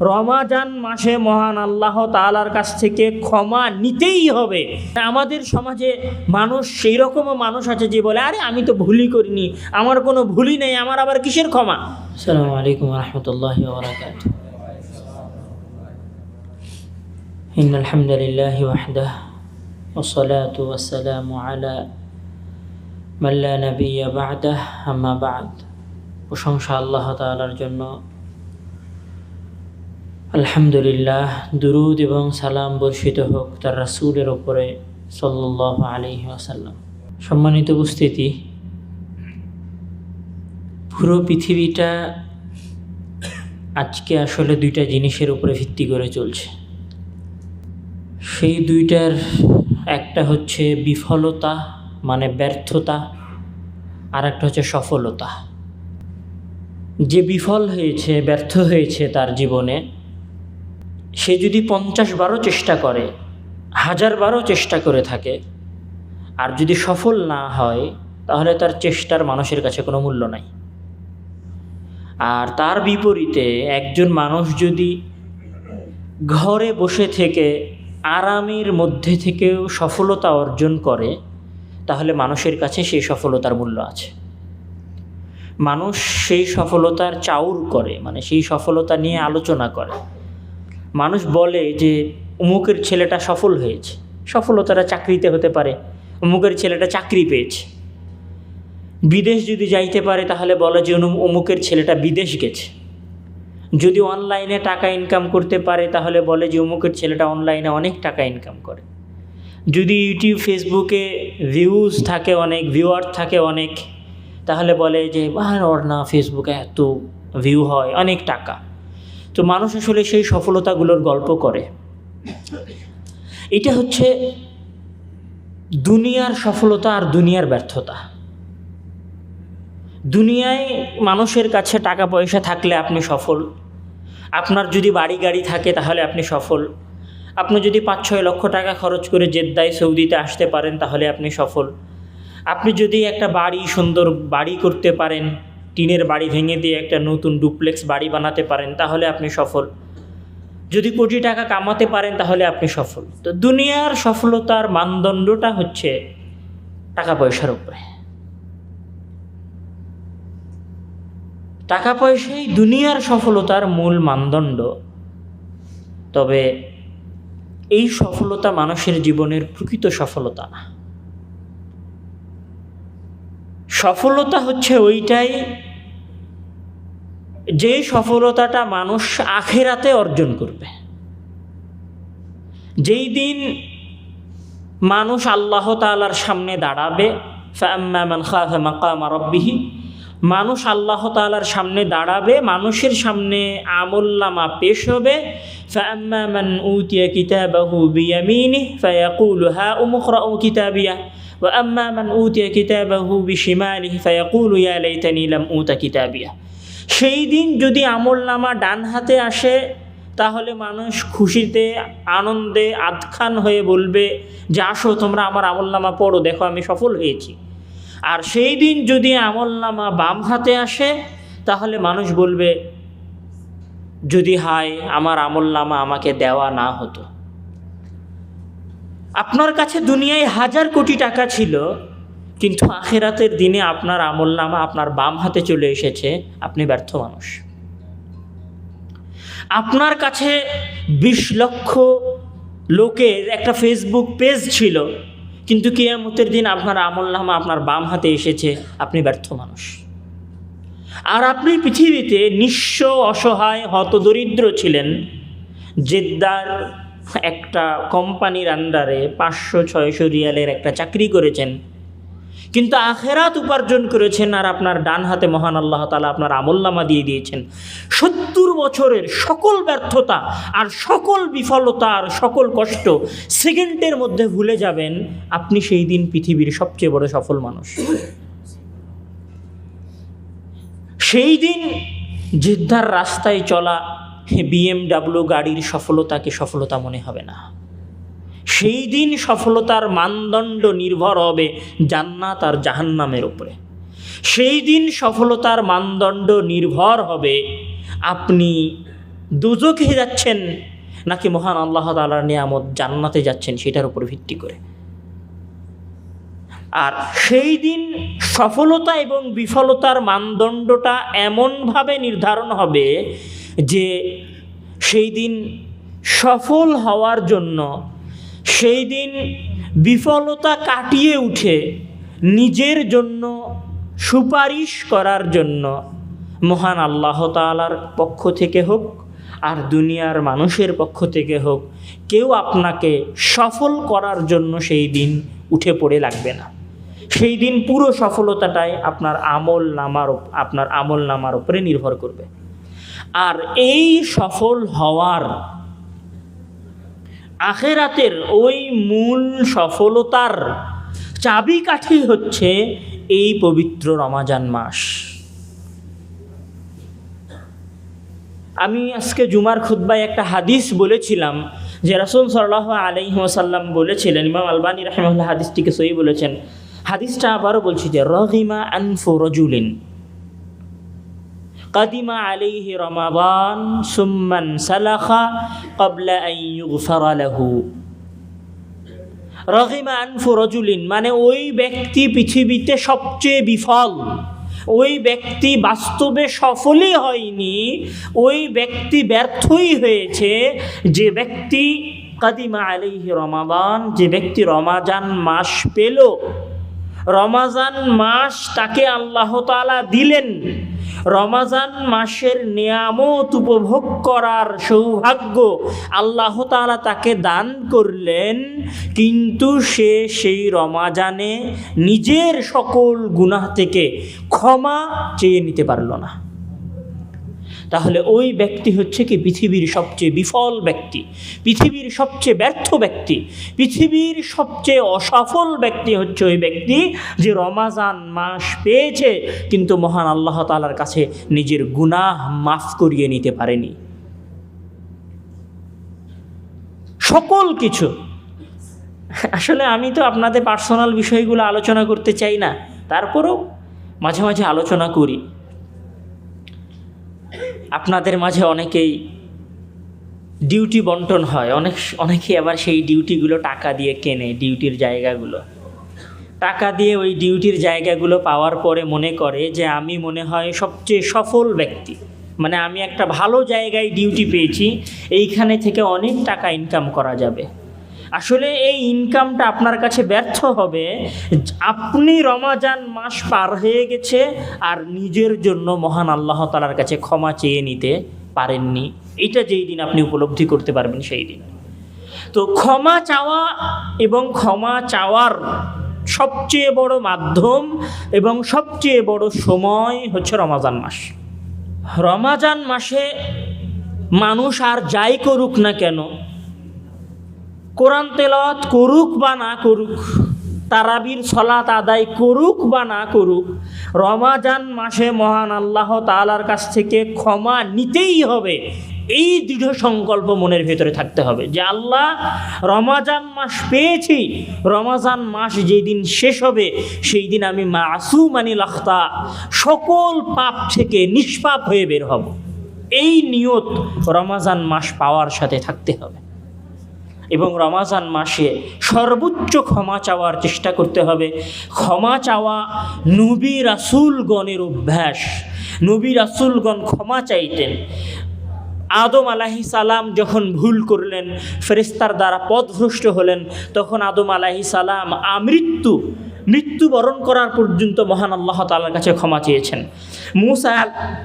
রমাজান মাসে মহান আল্লাহ তালার কাছ থেকে ক্ষমা নিতেই হবে আমাদের সমাজে মানুষ সেই রকমও মানুষ আছে যে বলে আরে আমি তো ভুলই করিনি আমার কোনো ভুলই নেই আমার আবার কিসের ক্ষমা আসসালামু আলাইকুম রহমতুল্লাহ বরাকাত إن الحمد لله وحده والصلاة والسلام على من لا نبي بعده أما بعد প্রশংসা আল্লাহ তাআলার জন্য আলহামদুলিল্লাহ, দুরুদ এবং সালাম বর্ষিত হোক তার রাসূলের ওপরে সাল্লাহ আলাইহি আসাল্লাম সম্মানিত উপস্থিতি, পুরো পৃথিবীটা আজকে আসলে দুইটা জিনিসের উপরে ভিত্তি করে চলছে। সেই দুইটার একটা হচ্ছে বিফলতা মানে ব্যর্থতা আর একটা হচ্ছে সফলতা। যে বিফল হয়েছে, ব্যর্থ হয়েছে তার জীবনে সে যদি পঞ্চাশ বারও চেষ্টা করে, হাজার বারও চেষ্টা করে থাকে, আর যদি সফল না হয়, তাহলে তার চেষ্টার মানুষের কাছে কোনো মূল্য নাই। আর তার বিপরীতে একজন মানুষ যদি ঘরে বসে থেকে আরামের মধ্যে থেকেও সফলতা অর্জন করে, তাহলে মানুষের কাছে সেই সফলতার মূল্য আছে। মানুষ সেই সফলতার চাউর করে মানে সেই সফলতা নিয়ে আলোচনা করে। মানুষ বলে যে অমুকের ছেলেটা সফল হয়েছে, সফলতাটা চাকরিতে হতে পারে, অমুকের ছেলেটা চাকরি পেয়েছে। বিদেশ যদি যাইতে পারে তাহলে বলে যে অমুকের ছেলেটা বিদেশ গেছে। যদি অনলাইনে টাকা ইনকাম করতে পারে তাহলে বলে যে অমুকের ছেলেটা অনলাইনে অনেক টাকা ইনকাম করে। যদি ইউটিউব, ফেসবুকে ভিউজ থাকে অনেক ভিউয়ার থাকে অনেক, তাহলে বলে যে, আর ওর না ফেসবুকে এত ভিউ হয়, অনেক টাকা। তো মানুষ আসলে সেই সফলতাগুলোর গল্প করে। এটা হচ্ছে দুনিয়ার সফলতা আর দুনিয়ার ব্যর্থতা। দুনিয়ায় মানুষের কাছে টাকা পয়সা থাকলে আপনি সফল। আপনার যদি বাড়ি গাড়ি থাকে তাহলে আপনি সফল। আপনি যদি পাঁচ ছয় লক্ষ টাকা খরচ করে জেদ্দায়, সৌদিতে আসতে পারেন তাহলে আপনি সফল। আপনি যদি একটা বাড়ি, সুন্দর বাড়ি করতে পারেন টিনের বাড়ি ভেঙে দিয়ে একটা নতুন ডুপ্লেক্স বাড়ি বানাতে পারেন, তাহলে আপনি সফল। যদি কোটি টাকা কামাতে পারেন, তাহলে আপনি সফল। তো দুনিয়ার সফলতার মানদণ্ডটা হচ্ছে টাকা পয়সার উপরে। টাকা পয়সাই দুনিয়ার সফলতার মূল মানদণ্ড। তবে এই সফলতা মানুষের জীবনের প্রকৃত সফলতা না। সফলতা হচ্ছে ওইটাই যে সফলতাটা মানুষ আখেরাতে অর্জন করবে। যেই দিন মানুষ আল্লাহ তালার সামনে দাঁড়াবে রব্বিহি, মানুষ আল্লাহ তালার সামনে দাঁড়াবে, মানুষের সামনে আমুল্লামা পেশ হবে ফ্যাম্মা মান উতিয়া কিতাবাহু বিয়ামিনি ফায়াকুল হা উমুখরা ও কিতাবিয়া। وَأَمَّا مَنْ أُوتِيَ كِتَابَهُ بِشِمَالِهِ فَيَقُولُ يَا لَيْتَنِي لَمْ أُوتَ كِتَابِيَهْ সেই দিন যদি আমলনামা ডান হাতে আসে তাহলে মানুষ খুশিতে আনন্দে আধখান হয়ে বলবে যে আসো তোমরা আমার আমলনামা পড়ো দেখো আমি সফল হয়েছি আর সেই দিন যদি আমলনামা বাম হাতে আসে তাহলে মানুষ বলবে যদি হায় আমার আমলনামা আমাকে দেওয়া না হতো আপনার কাছে দুনিয়ায় হাজার কোটি টাকা ছিল, কিন্তু আখেরাতের দিনে আপনার আমলনামা আপনার বাম হাতে চলে এসেছে, আপনি ব্যর্থ মানুষ। আপনার কাছে বিশ লক্ষ লোকের একটা ফেসবুক পেজ ছিল, কিন্তু কিয়ামতের দিন আপনার আমলনামা আপনার বাম হাতে এসেছে, আপনি ব্যর্থ মানুষ। আর আপনি পৃথিবীতে নিঃস্ব অসহায়, হতদরিদ্র ছিলেন, জেদ্দার একটা কোম্পানির আন্ডারে পাঁচশো, ছয়শো রিয়ালের একটা চাকরি করেছেন। কিন্তু আখেরাত উপার্জন করেছেন আর আপনার ডান হাতে মহান আল্লাহ তালা আপনার আমলনামা দিয়ে দিয়েছেন। সত্তর বছরের সকল ব্যর্থতা আর সকল বিফলতা আর সকল কষ্ট সেকেন্ডের মধ্যে ভুলে যাবেন, আপনি সেই দিন পৃথিবীর সবচেয়ে বড় সফল মানুষ। সেই দিন জিদ্দার রাস্তায় চলা বিএমডাব্লিউ গাড়ির সফলতাকে সফলতা মনে হবে না। সেই দিন সফলতার মানদণ্ড নির্ভর হবে জান্নাত আর জাহান্নামের উপরে। সেই দিন সফলতার মানদণ্ড নির্ভর হবে আপনি দুজকে যাচ্ছেন নাকি মহান আল্লাহ তালার নিয়ামত জান্নাতে যাচ্ছেন সেটার উপর ভিত্তি করে। আর সেই দিন সফলতা এবং বিফলতার মানদণ্ডটা এমনভাবে নির্ধারণ হবে যে সেই দিন সফল হওয়ার জন্য, সেই দিন বিফলতা কাটিয়ে উঠে নিজের জন্য সুপারিশ করার জন্য মহান আল্লাহ তালার পক্ষ থেকে হোক আর দুনিয়ার মানুষের পক্ষ থেকে হোক, কেউ আপনাকে সফল করার জন্য সেই দিন উঠে পড়ে লাগবে না। সেই দিন পুরো সফলতাটাই আপনার আমল নামার আপনার আমল নামার উপরে নির্ভর করবে। আর এই সফল হওয়ার আখেরাতের ওই মূল সফলতার চাবিকাঠি হচ্ছে এই পবিত্র রমাজান মাস। আমি আজকে জুমার খুদ্বায় একটা হাদিস বলেছিলাম, যে রাসুল সাল্লাহ আলাইসাল্লাম বলেছিলেন, ইমাম আলবানী রাহিমাল্লাহ হাদিসটিকে সই বলেছেন। হাদিসটা আবারও বলছি যে রহিমা আনফু রজুলিন। কাদিমা আলিহি রমাবান সুম্মান সালাখা কবলা আইয়ুগফারালাহু রহিমা আনফু রজুলিন মানে ওই ব্যক্তি পৃথিবীতে সবচেয়ে বিফল, ওই ব্যক্তি বাস্তবে সফলই হয়নি, ওই ব্যক্তি ব্যর্থই হয়েছে, যে ব্যক্তি কাদিমা আলিহি রমাদান, যে ব্যক্তি রমাজান মাস পেল। রমাজান মাস তাকে আল্লাহতালা দিলেন রমাজান মাসের নিয়ামত উপভোগ করার সৌভাগ্য আল্লাহ তালা তাকে দান করলেন, কিন্তু সে সেই রমাজানে নিজের সকল গুনাহ থেকে ক্ষমা চেয়ে নিতে পারল না। তাহলে ওই ব্যক্তি হচ্ছে কি পৃথিবীর সবচেয়ে বিফল ব্যক্তি, পৃথিবীর সবচেয়ে ব্যর্থ ব্যক্তি, পৃথিবীর সবচেয়ে অসফল ব্যক্তি হচ্ছে ওই ব্যক্তি যে রমাজান মাস পেয়েছে, কিন্তু মহান আল্লাহ তালার কাছে নিজের গুনাহ মাফ করিয়ে নিতে পারেনি। সকল কিছু। আসলে আমি তো আপনাদের পার্সোনাল বিষয়গুলো আলোচনা করতে চাই না, তারপরেও মাঝে মাঝে আলোচনা করি। আপনাদের মাঝে অনেকেই ডিউটি বন্টন হয়। অনেক অনেকেই আবার সেই ডিউটিগুলো টাকা দিয়ে কেনে ডিউটির জায়গাগুলো। টাকা দিয়ে ওই ডিউটির জায়গাগুলো পাওয়ার পরে মনে করে যে আমি মনে হয় সবচেয়ে সফল ব্যক্তি। মানে আমি একটা ভালো জায়গায় ডিউটি পেয়েছি, এইখানে থেকে অনেক টাকা ইনকাম করা যাবে। আসলে এই ইনকামটা আপনার কাছে ব্যর্থ হবে। আপনি রমাজান মাস পার হয়ে গেছে আর নিজের জন্য মহান আল্লাহ তালার কাছে ক্ষমা চেয়ে নিতে পারেননি। এটা যেই দিন আপনি উপলব্ধি করতে পারবেন সেই দিন। তো ক্ষমা চাওয়া এবং ক্ষমা চাওয়ার সবচেয়ে বড় মাধ্যম এবং সবচেয়ে বড় সময় হচ্ছে রমাজান মাস। রমাজান মাসে মানুষ আর যাই করুক না কেন কোরআন তেলাওয়াত করুক বা না করুক, তারাবির সলাত আদায় করুক বা না করুক, রমাজান মাসে মহান আল্লাহ তালার কাছ থেকে ক্ষমা নিতেই হবে। এই দৃঢ় সংকল্প মনের ভেতরে থাকতে হবে যে, আল্লাহ, রমাজান মাস পেয়েছি, রমাজান মাস যেদিন শেষ হবে সেই দিন আমি মাসুম আনিল আখতা, সকল পাপ থেকে নিষ্পাপ হয়ে বের হব। এই নিয়ত রমাজান মাস পাওয়ার সাথে থাকতে হবে। এবং রমাজান মাসে সর্বোচ্চ ক্ষমা চাওয়ার চেষ্টা করতে হবে। ক্ষমা চাওয়া নবী রাসুলগণের অভ্যাস। নবী রাসুলগণ ক্ষমা চাইতেন। আদম আলাহি সালাম যখন ভুল করলেন ফেরিস্তার দ্বারা পথভ্রষ্ট হলেন, তখন আদম আলাহি সালাম আমৃত্যু মৃত্যুবরণ করার পর্যন্ত মহান আল্লাহ তালার কাছে ক্ষমা চেয়েছেন। মুসা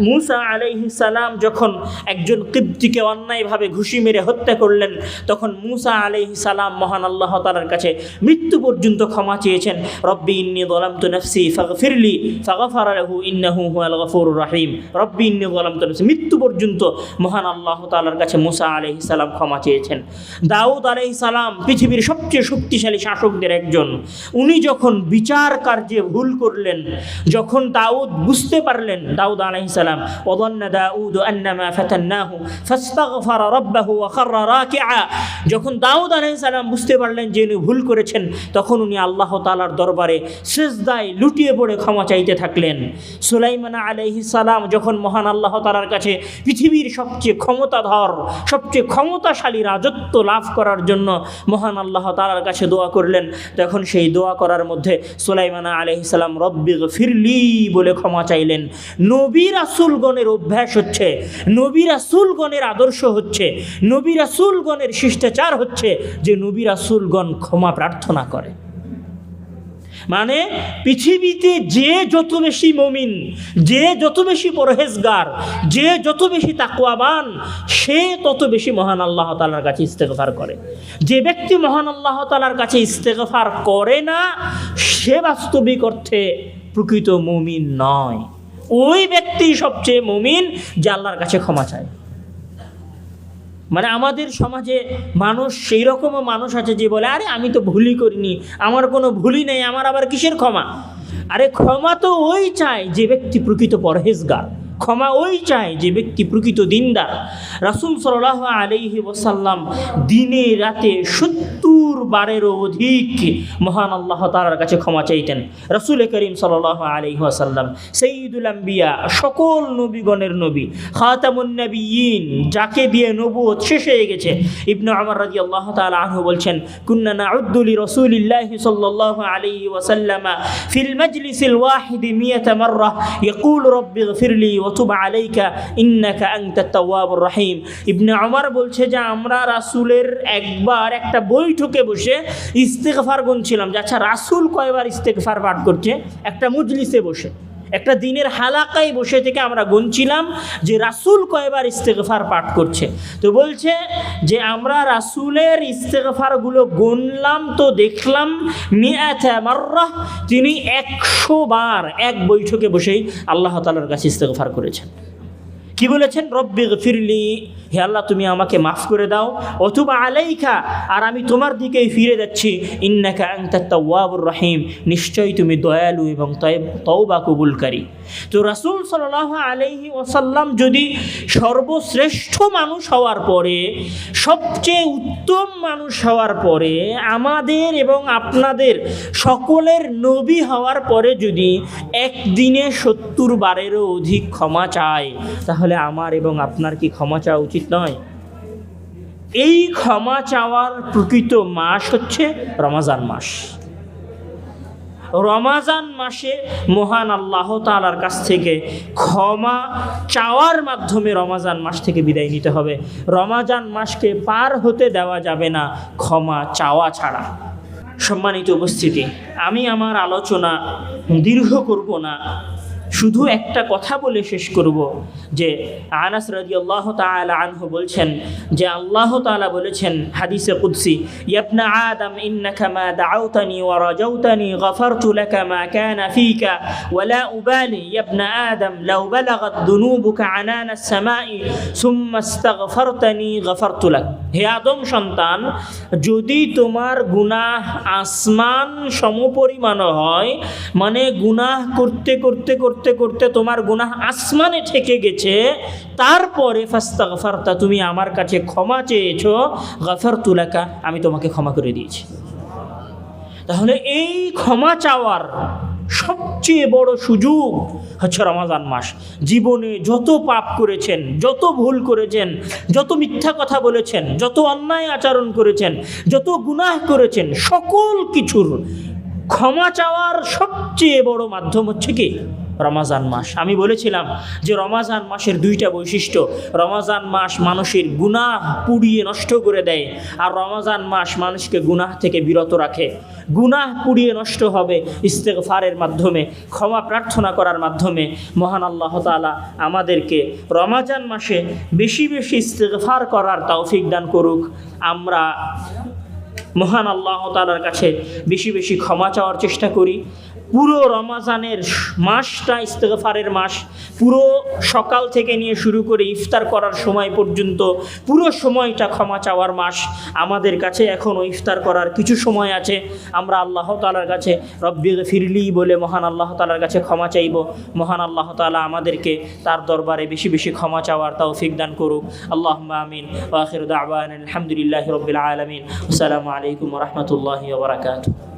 মুসা আলাইহি সালাম যখন একজন কিপ্তিকে অন্যায়ভাবে ঘুষি মেরে হত্যা করলেন, তখন মুসা আলাইহি সালাম মহান আল্লাহ তালার কাছে মৃত্যু পর্যন্ত ক্ষমা চেয়েছেন। রব্বি ইন্নি দলামতু নফসি ফাগফিরলি ফাগফার লাহু ইন্নাহু হুয়াল গফুরুর রাহিম। রব্বি ইন্নি দলামতু নফসি মৃত্যু পর্যন্ত মহান আল্লাহ তালার কাছে মুসা আলাইহি সালাম ক্ষমা চেয়েছেন। দাউদ আলাইহি সালাম পৃথিবীর সবচেয়ে শক্তিশালী শাসকদের একজন। উনি যখন বিচার কার্যে ভুল করলেন। যখন দাউদ বুঝতে পারলেন, দাউদ আলাইহি সালাম ওদন্না দাউদ আন্নামা ফাতান্নাহু ফাস্তাগফারা রাব্বাহু ওয়া খাররা রাকিআ। যখন দাউদ আলাইসালাম বুঝতে পারলেন যে উনি ভুল করেছেন, তখন উনি আল্লাহ তালার দরবারে সেজদায় লুটিয়ে পড়ে ক্ষমা চাইতে থাকলেন। সুলাইমানা আলাইহি সালাম যখন মহান আল্লাহ তালার কাছে পৃথিবীর সবচেয়ে ক্ষমতাধর, সবচেয়ে ক্ষমতাশালী রাজত্ব লাভ করার জন্য মহান আল্লাহ তালার কাছে দোয়া করলেন, তখন সেই দোয়া করার মধ্যে সুলাইমানা আলাইহি সালাম, রব্বি ফিরলি বলে ক্ষমা চাইলেন। নবী রাসুলগণের অভ্যাস হচ্ছে, নবী রাসুলগণের আদর্শ হচ্ছে, নবী রাসুলগণের শিষ্টাচার হচ্ছে যে নবী রাসুলগণ ক্ষমা প্রার্থনা করে। মানে পৃথিবীতে যে যত বেশি মমিন, যে যত বেশি পরহেজগার, যে যত বেশি তাকুয়াবান সে তত বেশি মহান আল্লাহ তালার কাছে ইস্তেগফার করে। যে ব্যক্তি মহান আল্লাহ তালার কাছে ইস্তেগফার করে না, সে বাস্তবিক অর্থে প্রকৃত মমিন নয়। ওই ব্যক্তি সবচেয়ে মমিন যে আল্লাহর কাছে ক্ষমা চায়। মানে আমাদের সমাজে মানুষ সেই রকমও মানুষ আছে যে বলে, আরে আমি তো ভুলই করিনি, আমার কোনো ভুলই নেই, আমার আবার কিসের ক্ষমা? আরে ক্ষমা তো ওই চায় যে ব্যক্তি প্রকৃত পরহেজগার। ক্ষমা ওই চায় যে ব্যক্তি প্রকৃত দিনদার। রাসুল সাল আলহি ওসাল্লাম দিনে রাতে সত্তর বারেরও অধিক মহান আল্লাহ তালার কাছে ক্ষমা চাইতেন। রাসুল করিম সাল আলহি ওয়াসাল্লাম সঈদুল আম্বিয়া, সকল নবীগণের নবী খাতামুন্নবীন যাকে দিয়ে নবুয়ত শেষ হয়ে গেছে। ইবনু আমার রাজি আল্লাহ তালা আহ বলছেন কুন্নানা আব্দুলি রসুলিল্লাহ সাল্লাহ আলহি ওসাল্লামা ফিল মজলিসিল ওয়াহিদি মিয়াত মার্রাহ ইয়াকুল রব্বি গফিরলি ওতুব আলাইকা ইন্নাকা আংতা তাওয়াবুর রহিম ইবনে আমার বলছে যে, আমরা রাসুলের একবার একটা বৈঠকে বসে ইস্তেকফার গুনছিলাম। যে আচ্ছা রাসূল কয়বার ইস্তেকফার পাঠ করছে? একটা মজলিসে বসে। একটা দিনের হালাকায় বসে থেকে আমরা গুনছিলাম যে রাসুল কয়বার ইস্তেকফার পাঠ করছে। তো বলছে যে আমরা রাসূলের ইস্তেকফারগুলো গুনলাম তো দেখলাম মিয়াতা মাররা তিনি একশো বার এক বৈঠকে বসেই আল্লাহ তালার কাছে ইস্তেকফার করেছেন। কি বলেছেন? রব্বি ফিরলি হে আল্লাহ, তুমি আমাকে মাফ করে দাও। অথবা আলাইকা, আর আমি তোমার দিকেই ফিরে যাচ্ছি। ইন্নাকা আনতা তাওয়াবুর রহিম। নিশ্চয়ই তুমি দয়ালু এবং তওবা কবুলকারী। তো রাসূল সাল্লাল্লাহু আলাইহি ওয়াসাল্লাম যদি সর্বশ্রেষ্ঠ মানুষ হওয়ার পরে, সবচেয়ে উত্তম মানুষ হওয়ার পরে, আমাদের এবং আপনাদের সকলের নবী হওয়ার পরে যদি একদিনে সত্তর বারেরও অধিক ক্ষমা চায়, তাহলে আমার এবং আপনার কি ক্ষমা চাওয়া উচিত নয়? এই ক্ষমা চাওয়ার প্রকৃত মাস হচ্ছে রমাজান মাস। রমাজান মাসে মহান আল্লাহ তালার কাছ থেকে ক্ষমা চাওয়ার মাধ্যমে রমাজান মাস থেকে বিদায় নিতে হবে। রমাজান মাসকে পার হতে দেওয়া যাবে না ক্ষমা চাওয়া ছাড়া। সম্মানিত উপস্থিতি, আমি আমার আলোচনা দীর্ঘ করব না। শুধু একটা কথা বলে শেষ করব, যে আনাস রাজি আল্লাহ তালা আনহু বলছেন, যে আল্লাহ তালা বলেছেন হাদিসে কুদ্সি, ইয়াবনা আদম, ইন্নাকা মা দাউতানি ওয়া রাজাউতানি, গফারতু লাকা মা কানা ফিকা ওয়ালা উবালি ইয়াবনা আদম, লাউ বালাগাত দুনুবুকা আনান আস-সামাই সুম্মা ইস্তাগফারতানি, গফারতু লাক। হে আদম সন্তান, যদি তোমার গুনাহ আসমান সমপরিমাণ হয় মানে গুনাহ করতে করতে করতে করতে করতে তোমার গুনাহ আসমানে ঠেকে গেছে, তারপরে ফাস্তা গফারতা তুমি আমার কাছে ক্ষমা চেয়েছো গফার তুলাকা আমি তোমাকে ক্ষমা করে দিয়েছি। তাহলে এই ক্ষমা চাওয়ার সবচেয়ে বড় সুযোগ হচ্ছে রমাজান মাস। জীবনে যত পাপ করেছেন, যত ভুল করেছেন, যত মিথ্যা কথা বলেছেন, যত অন্যায় আচরণ করেছেন, যত গুনাহ করেছেন, সকল কিছুর ক্ষমা চাওয়ার সবচেয়ে বড় মাধ্যম হচ্ছে কি? রমাজান মাস। আমি বলেছিলাম যে রমাজান মাসের দুইটা বৈশিষ্ট্য, রমাজান মাস মানুষের গুনাহ পুড়িয়ে নষ্ট করে দেয় আর রমাজান মাস মানুষকে গুনাহ থেকে বিরত রাখে। গুনাহ পুড়িয়ে নষ্ট হবে ইস্তেগফারের মাধ্যমে, ক্ষমা প্রার্থনা করার মাধ্যমে। মহান আল্লাহ তালা আমাদেরকে রমাজান মাসে বেশি বেশি ইস্তেকফার করার তৌফিক দান করুক। আমরা মহান আল্লাহ তালার কাছে বেশি বেশি ক্ষমা চাওয়ার চেষ্টা করি। পুরো রমাজানের মাসটা, ইস্তেগফারের মাস, পুরো সকাল থেকে নিয়ে শুরু করে ইফতার করার সময় পর্যন্ত পুরো সময়টা ক্ষমা চাওয়ার মাস। আমাদের কাছে এখনও ইফতার করার কিছু সময় আছে। আমরা আল্লাহ তালার কাছে রব্বি ফিরলি বলে মহান আল্লাহ তালার কাছে ক্ষমা চাইব। মহান আল্লাহ তালা আমাদেরকে তার দরবারে বেশি বেশি ক্ষমা চাওয়ার তৌফিক দান করুক। আল্লাহ আমিন। আলহামদুলিল্লাহ রবিল আলমিন। আসসালামু আলাইকুম রহমতুল্লাহ বারকাত